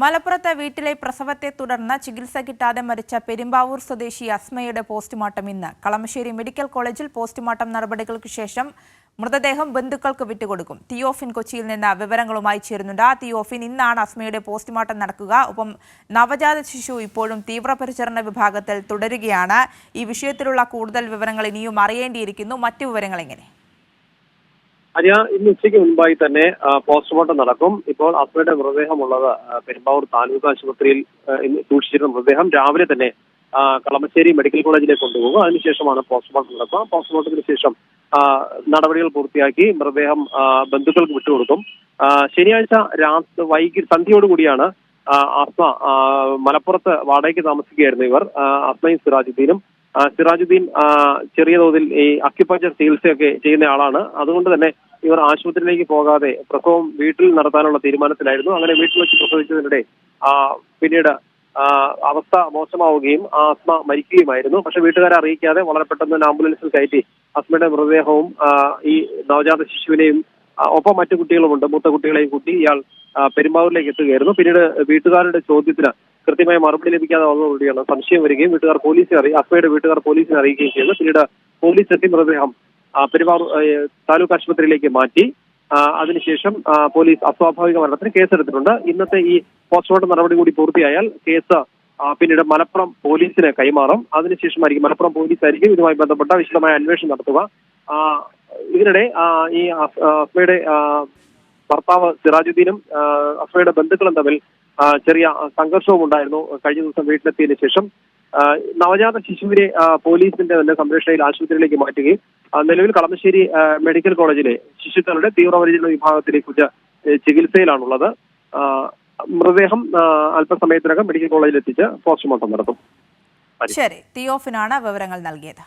മലപ്പുറത്ത് വീട്ടിലെ പ്രസവത്തെ തുടർന്ന് ചികിത്സ കിട്ടാതെ മരിച്ച പെരുമ്പാവൂർ സ്വദേശി അസ്മയുടെ പോസ്റ്റ്മോർട്ടം ഇന്ന്. കളമശ്ശേരി മെഡിക്കൽ കോളേജിൽ പോസ്റ്റ്മോർട്ടം നടപടികൾക്ക് ശേഷം മൃതദേഹം ബന്ധുക്കൾക്ക് വിട്ടുകൊടുക്കും. തിയോഫിൻ കൊച്ചിയിൽ നിന്ന് വിവരങ്ങളുമായി ചേരുന്നുണ്ട്. ആ തിയോഫിൻ ഇന്നാണ് അസ്മയുടെ പോസ്റ്റ്മോർട്ടം നടക്കുക. ഒപ്പം നവജാത ശിശു ഇപ്പോഴും തീവ്രപരിചരണ വിഭാഗത്തിൽ തുടരുകയാണ്. ഈ വിഷയത്തിലുള്ള കൂടുതൽ വിവരങ്ങൾ ഇനിയും അറിയേണ്ടിയിരിക്കുന്നു. മറ്റു വിവരങ്ങൾ എങ്ങനെ? അരിയ ഇന്ന് ഉച്ചയ്ക്ക് മുൻപായി തന്നെ പോസ്റ്റ്മോർട്ടം നടക്കും. ഇപ്പോൾ അസ്മയുടെ മൃതദേഹമുള്ളത് പെരുമ്പാവൂർ താലൂക്ക് ആശുപത്രിയിൽ സൂക്ഷിച്ചിരുന്ന മൃതദേഹം രാവിലെ തന്നെ കളമശ്ശേരി മെഡിക്കൽ കോളേജിലേക്ക് കൊണ്ടുപോകും. അതിനുശേഷമാണ് പോസ്റ്റ്മോർട്ടം നടക്കുക. പോസ്റ്റ്മോർട്ടത്തിന് ശേഷം നടപടികൾ പൂർത്തിയാക്കി മൃതദേഹം ബന്ധുക്കൾക്ക് വിട്ടുകൊടുക്കും. ശനിയാഴ്ച രാത്രി വൈകി സന്ധ്യയോടുകൂടിയാണ് ആസ്മ മലപ്പുറത്ത് വാടകയ്ക്ക് താമസിക്കുകയായിരുന്നു ഇവർ. ആസ്മയും സിറാജുദ്ദീനും സിറാജുദ്ദീൻ ചെറിയ തോതിൽ ഈ അക്യുപഞ്ചർ ചികിത്സയൊക്കെ ചെയ്യുന്ന ആളാണ്. അതുകൊണ്ട് തന്നെ ഇവർ ആശുപത്രിയിലേക്ക് പോകാതെ പ്രസവം വീട്ടിൽ നടത്താനുള്ള തീരുമാനത്തിലായിരുന്നു. അങ്ങനെ വീട്ടിൽ വെച്ച് പ്രസവിച്ചതിനിടെ പിന്നീട് അവസ്ഥ മോശമാവുകയും ആസ്മ മരിക്കുകയുമായിരുന്നു. പക്ഷെ വീട്ടുകാരെ അറിയിക്കാതെ വളരെ പെട്ടെന്ന് തന്നെ ആംബുലൻസിൽ കയറ്റി അസ്മയുടെ മൃതദേഹവും ഈ നവജാത ശിശുവിനെയും ഒപ്പം മറ്റു കുട്ടികളുമുണ്ട്. മൂത്ത കുട്ടികളെയും കൂട്ടി ഇയാൾ പെരുമ്പാവൂരിലേക്ക് എത്തുകയായിരുന്നു. പിന്നീട് വീട്ടുകാരുടെ ചോദ്യത്തിന് കൃത്യമായ മറുപടി ലഭിക്കാതെ വന്നതോടുകൂടിയാണ് സംശയം വരികയും വീട്ടുകാർ പോലീസിനെ അറിയി അഫയുടെ വീട്ടുകാർ പോലീസിനെ അറിയിക്കുകയും ചെയ്തു പിന്നീട് പോലീസ് എത്തി മൃതദേഹം ആ, താലൂക്ക് ആശുപത്രിയിലേക്ക് മാറ്റി. അതിനുശേഷം പോലീസ് അസ്വാഭാവിക മരണത്തിന് കേസെടുത്തിട്ടുണ്ട്. ഇന്നത്തെ ഈ പോസ്റ്റ്മോർട്ടം നടപടി കൂടി പൂർത്തിയായാൽ കേസ് പിന്നീട് മലപ്പുറം പോലീസിന് കൈമാറും. അതിനുശേഷമായിരിക്കും മലപ്പുറം പോലീസ് ആയിരിക്കും ഇതുമായി ബന്ധപ്പെട്ട വിശദമായ അന്വേഷണം നടത്തുക. ഇതിനിടെ ഈ അഫയുടെ ഭർത്താവ് സിറാജുദ്ദീനും അഫയുടെ ബന്ധുക്കളും തമ്മിൽ ചെറിയ സംഘർഷവും ഉണ്ടായിരുന്നു കഴിഞ്ഞ ദിവസം വീട്ടിലെത്തിയതിനു ശേഷം. നവജാത ശിശുവിനെ പോലീസിന്റെ തന്നെ സംരക്ഷണയിൽ ആശുപത്രിയിലേക്ക് മാറ്റുകയും നിലവിൽ കളമശ്ശേരി മെഡിക്കൽ കോളേജിലെ ശിശുക്കളുടെ തീവ്രപരിചരണ വിഭാഗത്തിലേക്ക് ചികിത്സയിലാണുള്ളത്. മൃതദേഹം അല്പസമയത്തിനകം മെഡിക്കൽ കോളേജിൽ എത്തിച്ച് പോസ്റ്റ്മോർട്ടം നടത്തും. ശരി തിയോഫിനാണ് വിവരങ്ങൾ നൽകിയത്.